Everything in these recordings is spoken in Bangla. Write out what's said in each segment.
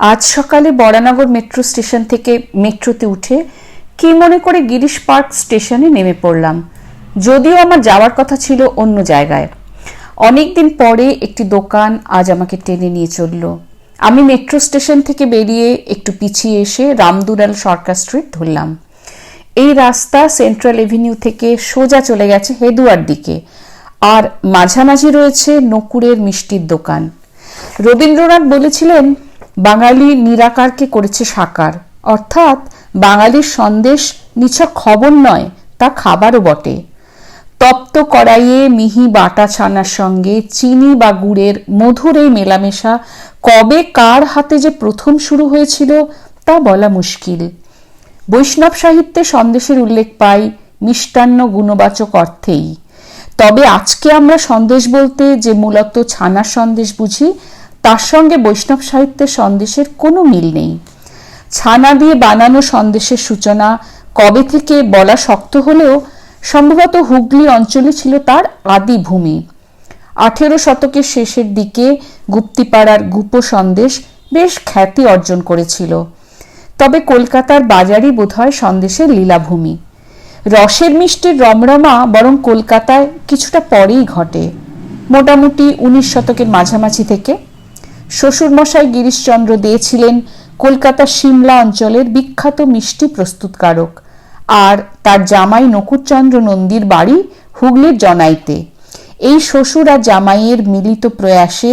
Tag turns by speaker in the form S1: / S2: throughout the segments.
S1: আজ সকালে বরানগর মেট্রো স্টেশন থেকে মেট্রোতে উঠে কি মনে করে গিরিশ পার্ক স্টেশনে নেমে পড়লাম। যদিও আমার যাওয়ার কথা ছিল অন্য জায়গায়। অনেকদিন পরে একটি দোকান আজ আমাকে টেনে নিয়ে চলল। আমি মেট্রো স্টেশন থেকে বেরিয়ে একটু পিছিয়ে এসে রামদুলাল সরকার স্ট্রিট ধরলাম। এই রাস্তা সেন্ট্রাল এভিনিউ থেকে সোজা চলে গেছে হেদুয়ার দিকে। আর মাঝামাঝি রয়েছে নকুরের মিষ্টির দোকান। রবীন্দ্রনাথ বলেছিলেন বাঙালি নিরাকারকে করেছে সাকার। অর্থাৎ বাঙালির সন্দেশ নিছক খবর নয়, তা খাবারও বটে। তপ্ত কড়াইয়ে মিহি বাটা ছানার সঙ্গে চিনি বা গুড়ের মধুর এই মেলামেশা কবে কার হাতে যে প্রথম শুরু হয়েছিল, তা বলা মুশকিল। বৈষ্ণব সাহিত্যে সন্দেশের উল্লেখ পাই মিষ্টান্ন গুণবাচক অর্থেই। তবে আজকে আমরা সন্দেশ বলতে যে মূলত ছানার সন্দেশ বুঝি তার সঙ্গে বৈষ্ণব সাহিত্যের সন্দেশের কোনো মিল নেই। ছানা দিয়ে বানানো সন্দেশের সূচনা কবে থেকে বলা শক্ত হলেও সম্ভবত হুগলি অঞ্চলে ছিল তার আদি ভূমি। আঠেরো শতকের শেষের দিকে গুপ্তিপাড়ার গুপ সন্দেশ বেশ খ্যাতি অর্জন করেছিল। তবে কলকাতার বাজারই বোধহয় সন্দেশের লীলাভূমি। রসের মিষ্টির রমরমা বরং কলকাতায় কিছুটা পরেই ঘটে। মোটামুটি উনিশ শতকের মাঝামাঝি থেকে শ্বশুরমশাই গিরিশচন্দ্র দিয়েছিলেন ছিলেন কলকাতার সিমলা অঞ্চলের বিখ্যাত মিষ্টি প্রস্তুতকারক। আর তার জামাই নকুরচন্দ্র নন্দীর বাড়ি হুগলির জনাইতে। এই শ্বশুর আর জামাইয়ের মিলিত প্রয়াসে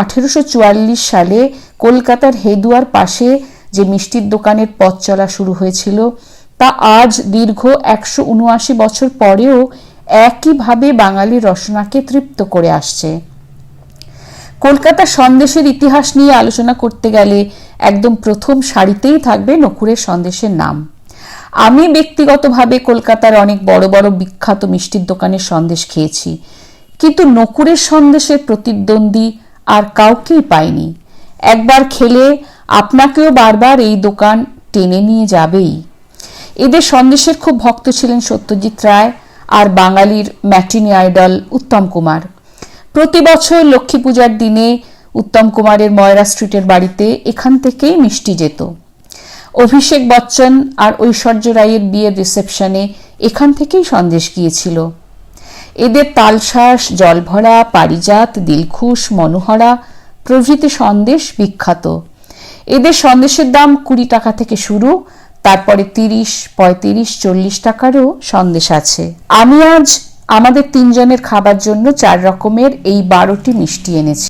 S1: আঠেরোশো চুয়াল্লিশ সালে কলকাতার হেদুয়ার পাশে যে মিষ্টির দোকানের পথ চলা শুরু হয়েছিল, তা আজ দীর্ঘ একশো উনআশি বছর পরেও একইভাবে বাঙালি রসনাকে তৃপ্ত করে আসছে। কলকাতা সন্দেশের ইতিহাস নিয়ে আলোচনা করতে গেলে একদম প্রথম সারিতেই থাকবে নকুরের সন্দেশের নাম। আমি ব্যক্তিগতভাবে কলকাতার অনেক বড় বড় বিখ্যাত মিষ্টির দোকানের সন্দেশ খেয়েছি। কিন্তু নকুরের সন্দেশের প্রতিদ্বন্দ্বী আর কাউকেই পাইনি। একবার খেলে আপনাকেও বারবার এই দোকান টেনে নিয়ে যাবেই। এদের সন্দেশের খুব ভক্ত ছিলেন সত্যজিৎ রায় আর বাঙালির ম্যাটিনি আইডল উত্তম কুমার। প্রতি বছর লক্ষ্মী পূজার দিনে উত্তম কুমারের ময়রা স্ট্রিটের বাড়িতে এখান থেকেই মিষ্টি যেত। অভিষেক বচ্চন আর ঐশ্বর্য রায়ের বিয়ের রিসেপশনে এখান থেকেই সন্দেশ গিয়েছিল। এদের তালশ্বাস জলভরা, পারিজাত, দিলখুশ, মনোহরা প্রভৃতি সন্দেশ বিখ্যাত। এদের সন্দেশের দাম কুড়ি টাকা থেকে শুরু, তারপরে তিরিশ, পঁয়ত্রিশ, চল্লিশ টাকারও সন্দেশ আছে। আমি আজ আমাদের তিনজনের খাবার জন্য চার রকমের এই বারোটি মিষ্টি এনেছি।